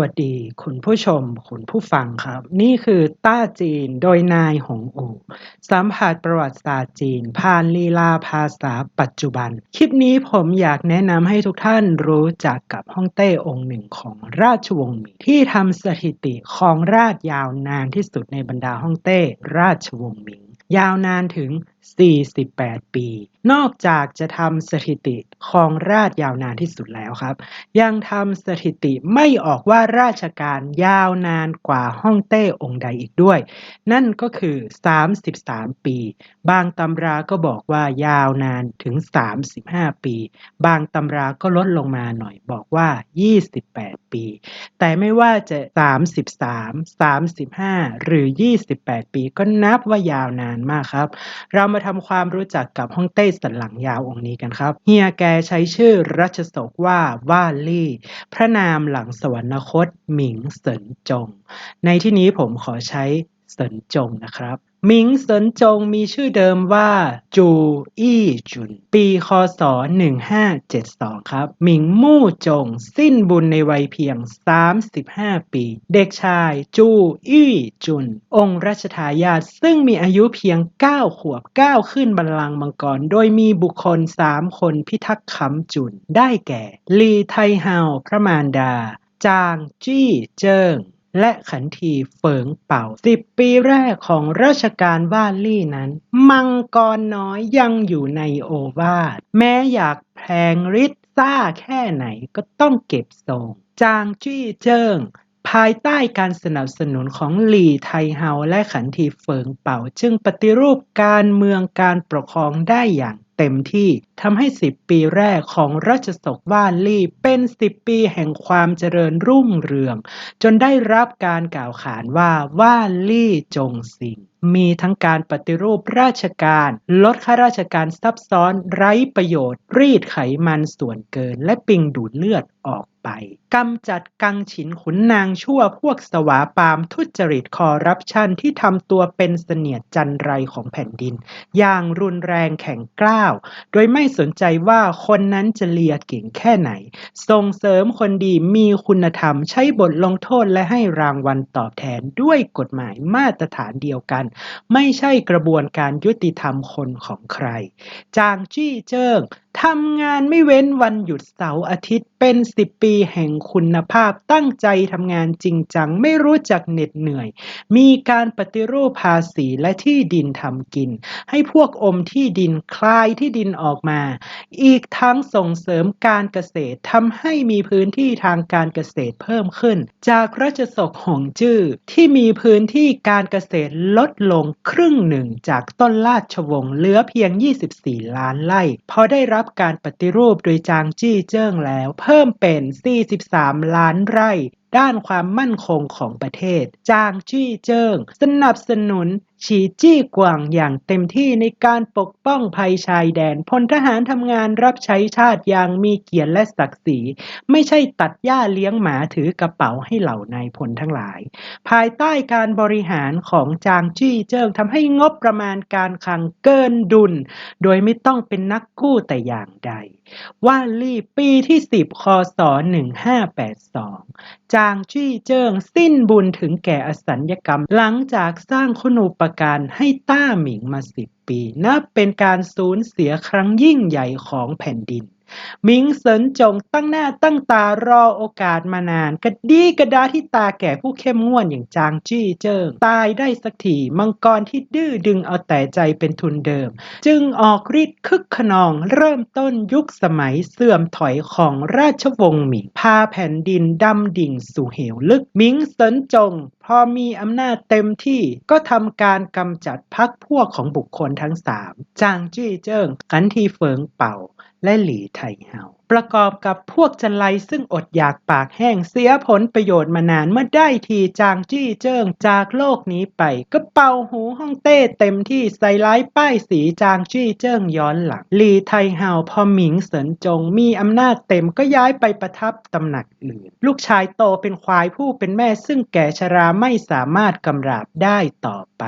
สวัสดีคุณผู้ชม คุณผู้ฟังครับ นี่คือต้าจีนโดยนายหงอูสัมผัสประวัติศาสตร์จีน ผ่านลีลาภาษาปัจจุบัน คลิปนี้ผมอยากแนะนำให้ทุกท่านรู้จักกับฮ่องเต้องค์หนึ่งของราชวงศ์หมิงที่ทำสถิติของราชยาวนานที่สุดในบรรดาฮ่องเต้ราชวงศ์หมิง ยาวนานถึง48 ปี นอกจากจะทำสถิติครองราชยาวนานที่สุดแล้วครับ ยังทำสถิติไม่ออกว่าราชการยาวนานกว่าฮ่องเต้องค์ใดอีกด้วย นั่นก็คือ 33 ปี บางตำราก็บอกว่ายาวนานถึง 35 ปี บางตำราก็ลดลงมาหน่อยบอกว่า 28 ปี แต่ไม่ว่าจะ 33 35 หรือ 28 ปีก็นับว่ายาวนานมากครับ เรามาทำความรู้จักกับฮ่องเต้สันหลังยาวองค์นี้กันครับ เฮียแกใช้ชื่อรัชศกว่าว่าลี่ พระนามหลังสวรรคตหมิงเสินจง ในที่นี้ผมขอใช้เสินจงนะครับ มิงเสินจงมีชื่อเดิมว่า จูอี้จุน ปี คศ 1572 ครับ หมิงมู่จง สิ้นบุญในวัยเพียง 35 ปี เด็กชาย จูอี้จุน องค์รัชทายาทซึ่งมีอายุเพียง 9 ขวบก้าวขึ้นบัลลังก์มังกร โดยมีบุคคล 3 คนพิทักษ์คำจุน ได้แก่ ลีไทเฮา พระมารดา จางจี้เจิ้ง และขันทีเฟิงเป่าสิบปีแรกของราชการว่านลี่นั้น มังกรน้อยยังอยู่ในโอวาทแม้อยากแพงฤทธิ์ซ่าแค่ไหนก็ต้องเก็บทรง จางจี้เจิ้งภายใต้การสนับสนุนของหลี่ไทเฮาและขันทีเฟิงเป่า จึงปฏิรูปการเมืองการปกครองได้อย่าง เต็มที่ทำให้ 10 ปีแรกของราชสกว่านลี่เป็น 10 ปีแห่งความเจริญรุ่งเรือง จนได้รับการกล่าวขานว่าว่านลี่จงสิงมีทั้งการปฏิรูปราชการ ลดข้าราชการซับซ้อนไร้ประโยชน์ รีดไขมันส่วนเกิน และปิงดูดเลือดออกไปกำจัดกังฉินขุนนางชั่วพวกสวาปามทุจริตคอร์รัปชันที่ทำตัวเป็นเสนียดจันไรของแผ่นดิน อย่างรุนแรงแข็งกล้าว โดยไม่สนใจว่าคนนั้นจะเลียเก่งแค่ไหน ส่งเสริมคนดีมีคุณธรรมใช้บทลงโทษและให้รางวัลตอบแทนด้วยกฎหมายมาตรฐานเดียวกันไม่ใช่กระบวนการยุติธรรมคนของใคร จางจี้เจิ้ง ทำงานไม่เว้นวันหยุดเสาร์อาทิตย์เป็นสิบปีแห่งคุณภาพตั้งใจทำงานจริงจัง ไม่รู้จักเหน็ดเหนื่อย มีการปฏิรูปภาษีและที่ดินทำกิน ให้พวกอมที่ดินคลายที่ดินออกมา อีกทั้งส่งเสริมการเกษตรทำให้มีพื้นที่ทางการเกษตรเพิ่มขึ้น จากราชสกหงจื้อที่มีพื้นที่การเกษตรลดลงครึ่งหนึ่งจากต้นราชวงศ์เหลือเพียง 24 ล้านไร่พอได้รับการปฏิรูปโดยจางจี้เจิ้งแล้ว เพิ่มเป็น 43 ล้านไร่ ด้านความมั่นคงของประเทศ จางจี้เจิ้งสนับสนุน ฉีจี้กวางอย่างเต็มที่ในการปกป้องภัยชายแดนพลทหารทำงานรับใช้ชาติอย่างมีเกียรติและศักดิ์ศรี ไม่ใช่ตัดหญ้าเลี้ยงหมาถือกระเป๋าให้เหล่านายพลทั้งหลาย ภายใต้การบริหารของจางจี้เจิ้งทำให้งบประมาณการคลังเกินดุล โดยไม่ต้องเป็นนักกู้แต่อย่างใด ว่าลี่ปีที่10คศ1582 จางจี้เจิ้งสิ้นบุญถึงแก่อสัญญกรรมหลังจากสร้างคุณูปการให้ต้าหมิงมาสิบปี นับเป็นการสูญเสียครั้งยิ่งใหญ่ของแผ่นดินมิงเซินจงตั้งหน้าตั้งตารอโอกาสมานาน กระดีกระดาที่ตาแก่ผู้เข้มงวดอย่างจางจี้เจิ้งตายได้สักทีมังกรที่ดื้อดึงเอาแต่ใจเป็นทุนเดิม จึงออกฤทธิ์คึกขนองเริ่มต้นยุคสมัยเสื่อมถอยของราชวงศ์หมิงพาแผ่นดินดำดิ่งสู่เหวลึกมิงเซินจง พอมีอำนาจเต็มที่ก็ทำการกำจัดพักพวกของบุคคลทั้งสามจางจี้เจิ้งกันทีเฟิงเป่า และหลีไทเฮา ประกอบกับพวกจันไรซึ่งอดอยากปากแห้งเสียผลประโยชน์มานานเมื่อได้ทีจางจี้เจิ้งจากโลกนี้ไป ก็เป่าหูฮ่องเต้เต็มที่ใส่ร้ายป้ายสีจางจี้เจิ้งย้อนหลังหลีไทเฮาพอหมิงเสินจงมีอำนาจเต็มก็ย้ายไปประทับตำหนักอื่น ลูกชายโตเป็นควายผู้เป็นแม่ซึ่งแก่ชราไม่สามารถกำราบได้ต่อไป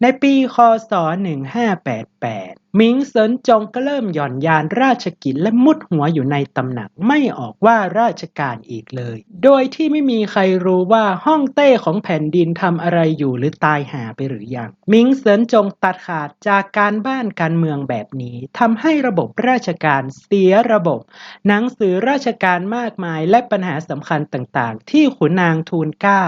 ในปีคศ 1588 มิงเซินจงก็เริ่มหย่อนยานราชกิจและมุดหัวอยู่ในตำหนักไม่ออกว่าราชการอีกเลย โดยที่ไม่มีใครรู้ว่าห้องเต้ของแผ่นดินทำอะไรอยู่หรือตายหาไปหรือยังหมิงเซินจงตัดขาดจากการบ้านการเมืองแบบนี้ทำให้ระบบราชการเสียระบบ หนังสือราชการมากมายและปัญหาสำคัญต่างๆ ที่ขุนนางทูลเกล้า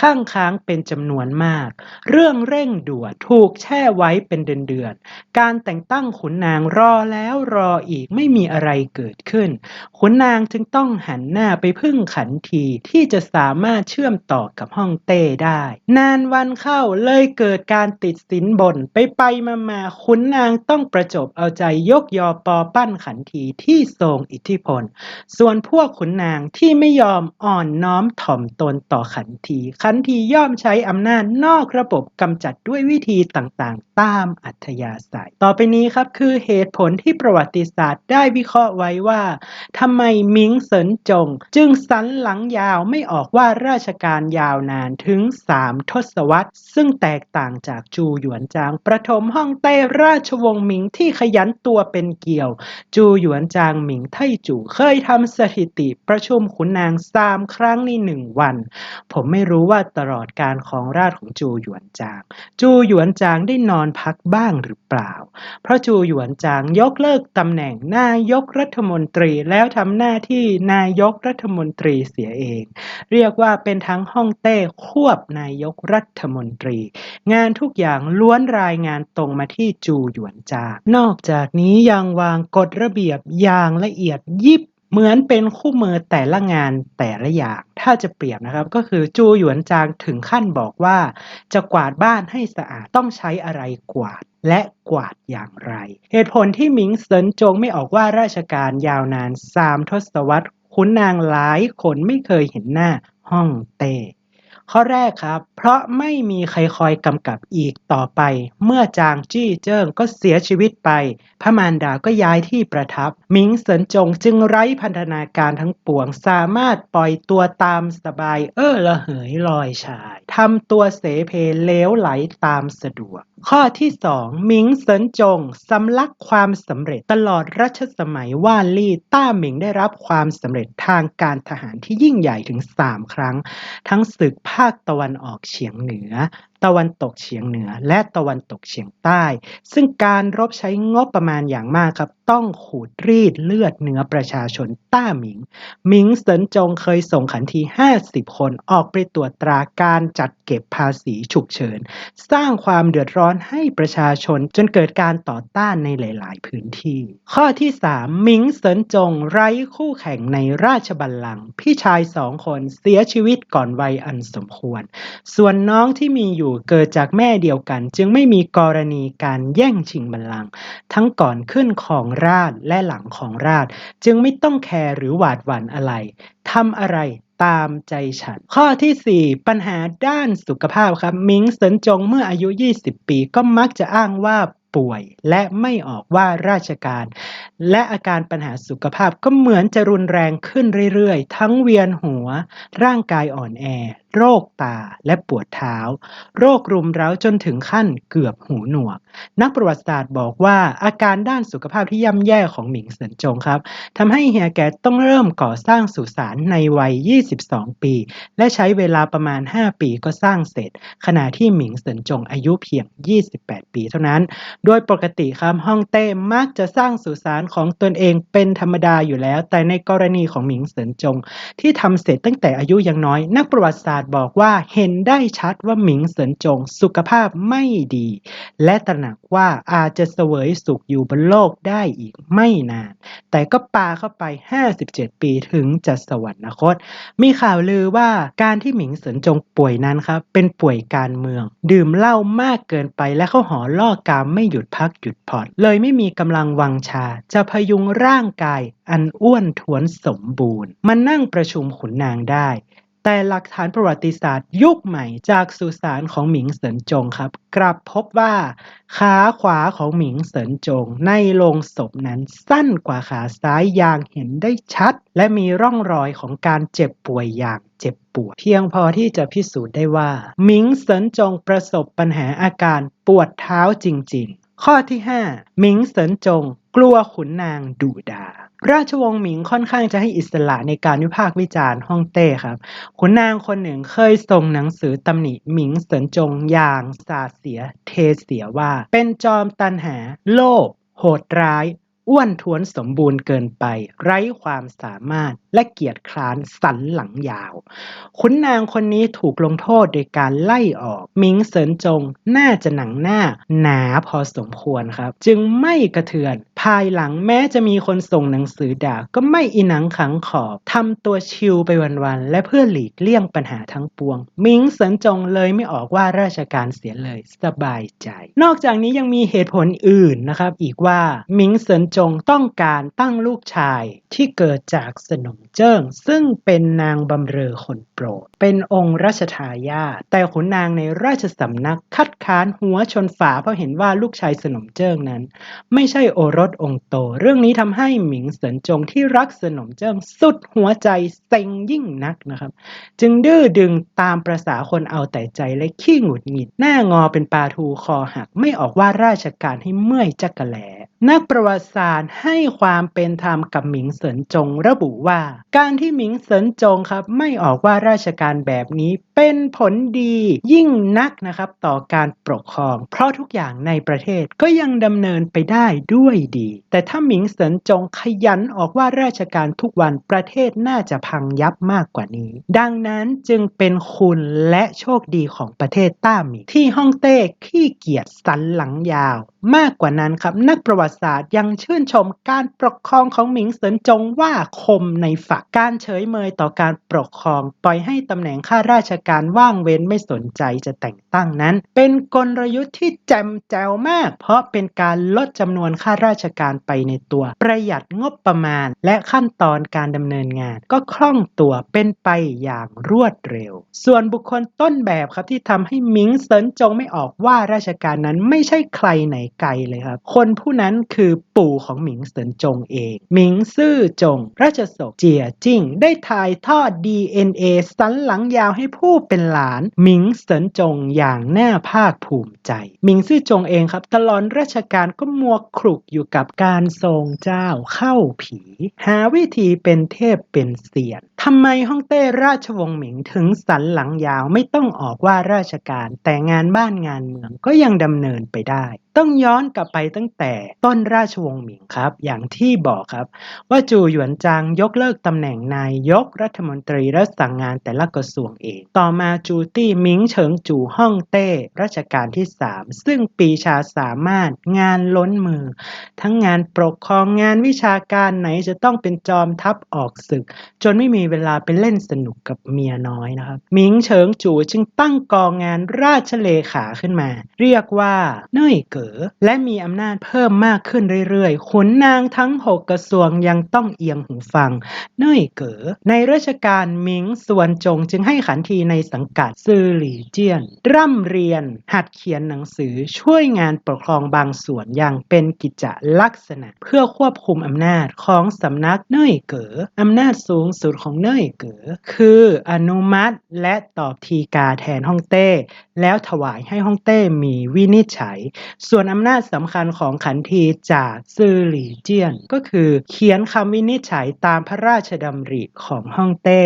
ข้างค้างเป็นจำนวนมาก เรื่องเร่งด่วนถูกแช่ไว้เป็นเดือนๆการแต่งตั้งขุนนางรอแล้วรออีกไม่มีอะไรเกิดขึ้น ขุนนางจึงต้องหันหน้าไปพึ่งขันทีที่จะสามารถเชื่อมต่อกับห้องเต้ได้ นานวันเข้าเลยเกิดการติดสินบนไปไปมามาขุนนางต้องประจบเอาใจยกยอปอปั้นขันทีที่ทรงอิทธิพล ส่วนพวกขุนนางที่ไม่ยอมอ่อนน้อมถ่อมตนต่อขันที ขันทีย่อมใช้อำนาจนอกระบบกำจัดด้วยวิธีต่างๆ ตามอัธยาศัย ต่อไปนี้นี่ครับคือเหตุผลที่ประวัติศาสตร์ได้วิเคราะห์ไว้ว่าทำไมมิงเสินจง จึงสันหลังยาวไม่ออกว่าราชการยาวนานถึง 3 ทศวรรษ ซึ่งแตกต่างจากจูหยวนจาง ประถมห้องเต้ราชวงศ์หมิงที่ขยันตัวเป็นเกี่ยว จูหยวนจางหมิงไทจู่เคยทำสถิติประชุมขุนนางสามครั้งในหนึ่งวัน ผมไม่รู้ว่าตลอดการของราชของจูหยวนจาง จูหยวนจางได้นอนพักบ้างหรือเปล่าพระจูหยวนจางยกเลิกตำแหน่งนายกรัฐมนตรีแล้วทำหน้าที่นายกรัฐมนตรีเสียเอง เรียกว่าเป็นทั้งห้องเต้ควบนายกรัฐมนตรี งานทุกอย่างล้วนรายงานตรงมาที่จูหยวนจาง นอกจากนี้ยังวางกฎระเบียบอย่างละเอียดยิบ เหมือนเป็นคู่มือแต่ละงานแต่ละอย่าง ถ้าจะเปรียบนะครับ ก็คือจูหยวนจางถึงขั้นบอกว่า จะกวาดบ้านให้สะอาดต้องใช้อะไรกวาดและกวาดอย่างไร เหตุผลที่หมิงเซินจงไม่ออกว่าราชการยาวนานสามทศวรรษขุนนางหลายคนไม่เคยเห็นหน้าห้องเต้ ข้อแรกครับ เพราะไม่มีใครคอยกำกับอีกต่อไป เมื่อจางจี้เจิ้งก็เสียชีวิตไป พระมารดาก็ย้ายที่ประทับ หมิงเสินจงจึงไร้พันธนาการทั้งปวง สามารถปล่อยตัวตามสบายเออละเหยลอยชายทำตัวเสเพเลวไหลตามสะดวก ข้อที่สองหมิงเสินจงสำลักความสำเร็จตลอดรัชสมัยว่านลี่ต้าหมิงได้รับความสำเร็จทางการทหารที่ยิ่งใหญ่ถึง 3 ครั้ง ทั้งศึกภภาคตะวันออกเฉียงเหนือตะวันตกเฉียงเหนือและตะวันตกเฉียงใต้ ซึ่งการรบใช้งบประมาณอย่างมากครับ ต้องขูดรีดเลือดเนื้อประชาชนต้าหมิง หมิงเสินจงเคยส่งขันที 50 คนออกไปตรวจตราการจัดเก็บภาษีฉุกเฉิน สร้างความเดือดร้อนให้ประชาชนจนเกิดการต่อต้านในหลาย ๆ พื้นที่ ข้อที่ 3 หมิงเสินจงไร้คู่แข่งในราชบัลลังก์พี่ชายสองคนเสียชีวิตก่อนวัยอันสมควร ส่วนน้องที่มีอยู่อยู่เกิดจากแม่เดียวกัน จึงไม่มีกรณีการแย่งชิงบัลลังก์ทั้งก่อนขึ้นของราชและหลังของราช จึงไม่ต้องแคร์หรือหวาดหวั่นอะไรทำอะไรตามใจฉัน ข้อที่ 4 ปัญหาด้านสุขภาพครับ มิงเสินจงเมื่ออายุ 20 ปีก็มักจะอ้างว่าป่วยและไม่ออกว่าราชการ และอาการปัญหาสุขภาพก็เหมือนจะรุนแรงขึ้นเรื่อยๆ ทั้งเวียนหัว ร่างกายอ่อนแอ โรคตาและปวดเท้า โรครุมเร้าจนถึงขั้นเกือบหูหนวก นักประวัติศาสตร์บอกว่าอาการด้านสุขภาพที่ย่ำแย่ของหมิงเสินจงครับทำให้เฮียแกต้องเริ่มก่อสร้างสุสานในวัย 22 ปี และใช้เวลาประมาณ 5 ปีก็สร้างเสร็จ ขณะที่หมิงเสินจงอายุเพียง 28 ปีเท่านั้น โดยปกติครับฮ่องเต้มักจะสร้างสุสานของตนเองเป็นธรรมดาอยู่แล้ว แต่ในกรณีของหมิงเสินจง ที่ทำเสร็จตั้งแต่อายุยังน้อย นักประวัติศาสตร์บอกว่าเห็นได้ชัดว่าหมิงเสินจงสุขภาพไม่ดี และตระหนักว่าอาจจะเสวยสุขอยู่บนโลกได้อีกไม่นาน แต่ก็ปาเข้าไป 57 ปีถึงจะสวรรคต มีข่าวลือว่าการที่หมิงเสินจงป่วยนั้นครับเป็นป่วยการเมือง ดื่มเหล้ามากเกินไปและเข้าหอล่อกามไม่หยุดพักหยุดผ่อน เลยไม่มีกำลังวังชา จะพยุงร่างกายอันอ้วนท้วนสมบูรณ์มานั่งประชุมขุนนางได้ แต่หลักฐานประวัติศาสตร์ยุคใหม่จากสุสานของหมิงเสินจงครับ กลับพบว่าขาขวาของหมิงเสินจง ในโลงศพนั้นสั้นกว่าขาซ้ายอย่างเห็นได้ชัด และมีร่องรอยของการเจ็บป่วยอย่างเจ็บปวด เพียงพอที่จะพิสูจน์ได้ว่าหมิงเสินจงประสบปัญหาอาการปวดเท้าจริง ข้อที่ 5 หมิงเสินจง กลัวขุนนางดุดา ราชวงศ์หมิงค่อนข้างจะให้อิสระในการวิพากษ์วิจารณ์ฮ่องเต้ครับ ขุนนางคนหนึ่งเคยส่งหนังสือตำหนิหมิงเสินจงอย่างสาเสียเทเสียว่า เป็นจอมตันหา โลภโหดร้าย อ้วนท้วนสมบูรณ์เกินไป ไร้ความสามารถและเกียรติคร้านสันหลังยาว ขุนนางคนนี้ถูกลงโทษโดยการไล่ออก มิงเสินจงน่าจะหนังหน้าหนาพอสมควรครับ จึงไม่กระเทือน ภายหลังแม้จะมีคนส่งหนังสือด่าก็ไม่อิหนังขังขอบทำตัวชิลไปวันๆและเพื่อหลีกเลี่ยงปัญหาทั้งปวง มิงเสินจงเลยไม่ออกว่าราชการเสียเลยสบายใจ นอกจากนี้ยังมีเหตุผลอื่นนะครับ อีกว่ามิงเสินจจงต้องการตั้งลูกชายที่เกิดจากสนมเจิ้ง ซึ่งเป็นนางบำเรอคนโปรด เป็นองค์รัชทายาทแต่ขุนนางในราชสำนักคัดค้านหัวชนฝาเพราะเห็นว่าลูกชายสนมเจิ้งนั้น ไม่ใช่โอรสองค์โต เรื่องนี้ทำให้หมิงเสินจงที่รักสนมเจิ้งสุดหัวใจเซ็งยิ่งนักนะครับ จึงดื้อดึงตามประษาคนเอาแต่ใจและขี้หงุดหงิดหน้างอเป็นปลาทูคอหักไม่ออกว่าราชการให้เมื่อยจักกะแหลนักประวัติศาสตร์ให้ความเป็นธรรมกับหมิงเสินจงระบุว่า การที่หมิงเสินจงครับไม่ออกว่าราชการแบบนี้เป็นผลดียิ่งนักนะครับต่อการปกครอง เพราะทุกอย่างในประเทศก็ยังดำเนินไปได้ด้วยดี แต่ถ้าหมิงเสินจงขยันออกว่าราชการทุกวันประเทศน่าจะพังยับมากกว่านี้ ดังนั้นจึงเป็นคุณและโชคดีของประเทศต้าหมิงที่ฮ่องเต้ขี้เกียจสันหลังยาว มากกว่านั้นครับนักประวัติศาสตร์ยังเชื่อนชมการปกครองของหมิงเสินจงว่าคมในฝักการเฉยเมยต่อการปกครอง ปล่อยให้ตำแหน่งข้าราชการว่างเว้นไม่สนใจจะแต่งตั้งนั้น เป็นกลยุทธ์ที่แจ่มแจ๋วมาก เพราะเป็นการลดจำนวนข้าราชการไปในตัว ประหยัดงบประมาณ และขั้นตอนการดำเนินงาน ก็คล่องตัวเป็นไปอย่างรวดเร็ว ส่วนบุคคลต้นแบบครับที่ทำให้หมิงเสินจงไม่ออกว่าราชการนั้นไม่ใช่ใครไหนไกลเลยครับคนผู้นั้นคือปู่ของหมิงเสินจงเอง หมิงซื่อจง ราชสกเจียจิ้งได้ถ่ายทอด DNA สันหลังยาวให้ผู้เป็นหลาน หมิงเสินจงอย่างน่าภาคภูมิใจ หมิงซื่อจงเองครับ ตลอดราชการก็มัวคลุกอยู่กับการทรงเจ้าเข้าผี หาวิธีเป็นเทพเป็นเสียนทำไมฮ่องเต้ราชวงศ์หมิงถึงสันหลังยาวไม่ต้องออกว่าราชการแต่งานบ้านงานเมืองก็ยังดำเนินไปได้ ต้องย้อนกลับไปตั้งแต่ต้นราชวงศ์หมิงครับ อย่างที่บอกครับ ว่าจูหยวนจางยกเลิกตำแหน่งนายกรัฐมนตรีและสั่งงานแต่ละกระทรวงเอง ต่อมาจูตี้หมิงเฉิงจูฮ่องเต้รัชกาลที่ 3 ซึ่งปีชาสามารถงานล้นมือ ทั้งงานปกครองงานวิชาการไหนจะต้องเป็นจอมทัพออกศึก จนไม่มีเวลาไปเล่นสนุกกับเมียน้อยนะครับหมิงเฉิงจูจึงตั้งกองงานราชเลขาขึ้นมา เรียกว่าเน่ยเก๋อ และมีอำนาจเพิ่มมากขึ้นเรื่อยๆ ขุนนางทั้ง 6 กระทรวงยังต้องเอียงหูฟัง เน่ยเก๋อในราชการหมิงส่วนจงจึงให้ขันทีในสังกัดซือหลี่เจี้ยน ร่ำเรียน หัดเขียนหนังสือช่วยงานปกครองบางส่วนอย่างเป็นกิจลักษณะ เพื่อควบคุมอำนาจของสำนักเน่ยเก๋ออำนาจสูงสุดของเน่ยเก๋อคืออนุมัติและตอบทีกาแทนฮ่องเต้ แล้วถวายให้ฮ่องเต้มีวินิจฉัยส่วนอำนาจสำคัญของขันทีจากซือหลี่เจียน ก็คือเขียนคำวินิจฉัยตามพระราชดำริของฮ่องเต้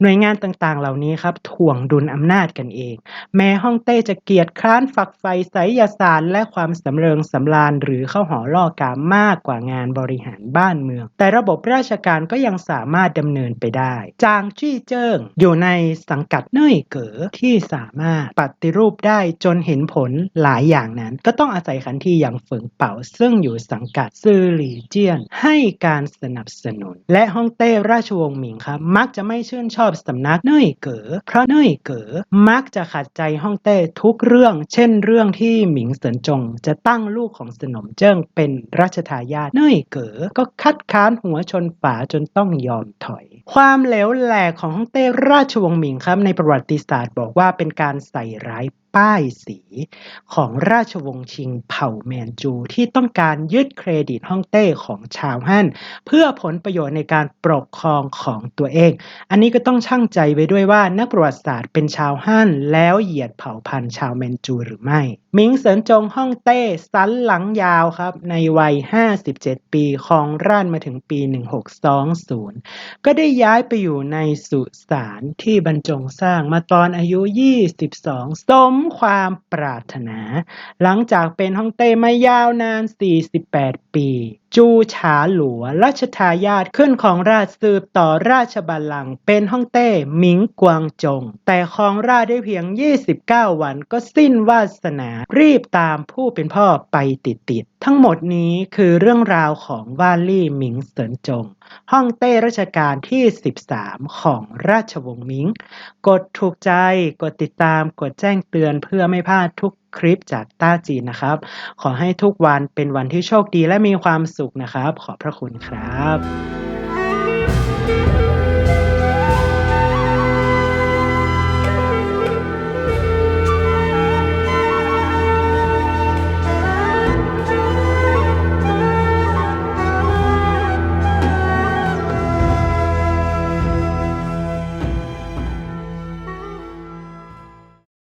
หน่วยงานต่างๆ เหล่านี้ครับถ่วงดุลอำนาจกันเอง แม้ฮ่องเต้จะเกียจคร้านฝักใฝ่ไสยศาสตร์และความสำเริงสำราญหรือเข้าหอล่อกามากกว่างานบริหารบ้านเมือง แต่ระบบราชการก็ยังสามารถดำเนินไปได้ จางจี้เจิ้งอยู่ในสังกัดเน่ยเก๋อที่สามารถปฏิรูปได้จนเห็นผลหลายอย่างนั้น ก็ต้องอาศัยขันทีอย่างเฟิงเป่า ซึ่งอยู่สังกัดซือหลี่เจียน ให้การสนับสนุน และฮ่องเต้ราชวงศ์หมิงครับ มักจะไม่ชื่นชอบสำนักเน่ยเก๋อเพราะเน่ยเก๋อมักจะขัดใจฮ่องเต้ทุกเรื่อง เช่น เรื่องที่หมิงเสินจง จะตั้งลูกของสนมเจิ้งเป็นรัชทายาทเน่ยเก๋อก็คัดค้านหัวชนฝาจนต้องยอมถอย ความเหลวแหลกของฮ่องเต้ราชวงศ์หมิงครับในประวัติศาสตร์บอกว่าเป็นการใส่ร้าย ป้ายสีของราชวงศ์ชิงเผ่าแมนจูที่ต้องการยึดเครดิตฮ่องเต้ของชาวฮั่นเพื่อผลประโยชน์ในการปกครองของตัวเอง อันนี้ก็ต้องช่างใจไว้ด้วยว่านักประวัติศาสตร์เป็นชาวฮั่นแล้วเหยียดเผ่าพันธุ์ชาวแมนจูหรือไม่ หมิงเสินจงฮ่องเต้สันหลังยาวครับ ในวัย 57 ปีของราชมาถึงปี 1620 ก็ได้ย้ายไปอยู่ในสุสานที่บรรจงสร้างมาตอนอายุ 22 สมความปรารถนา หลังจากเป็นฮ่องเต้มายาวนาน 48 ปี จูฉาหลัวรัชทายาทขึ้นของราชสืบต่อราชบัลลังก์เป็นฮ่องเต้หมิงกวางจง แต่ครองราชได้เพียง 29 วันก็สิ้นวาสนารีบตามผู้เป็นพ่อไปติดๆ ทั้งหมดนี้คือเรื่องราวของว่าลี่หมิงเสินจงฮ่องเต้รัชกาลที่ 13 ของราชวงศ์หมิง กดถูกใจ กดติดตาม กดแจ้งเตือนเพื่อไม่พลาดทุกคลิปจากต้าจีนนะครับ ขอให้ทุกวันเป็นวันที่โชคดีและมีความสุขนะครับ ขอบพระคุณครับ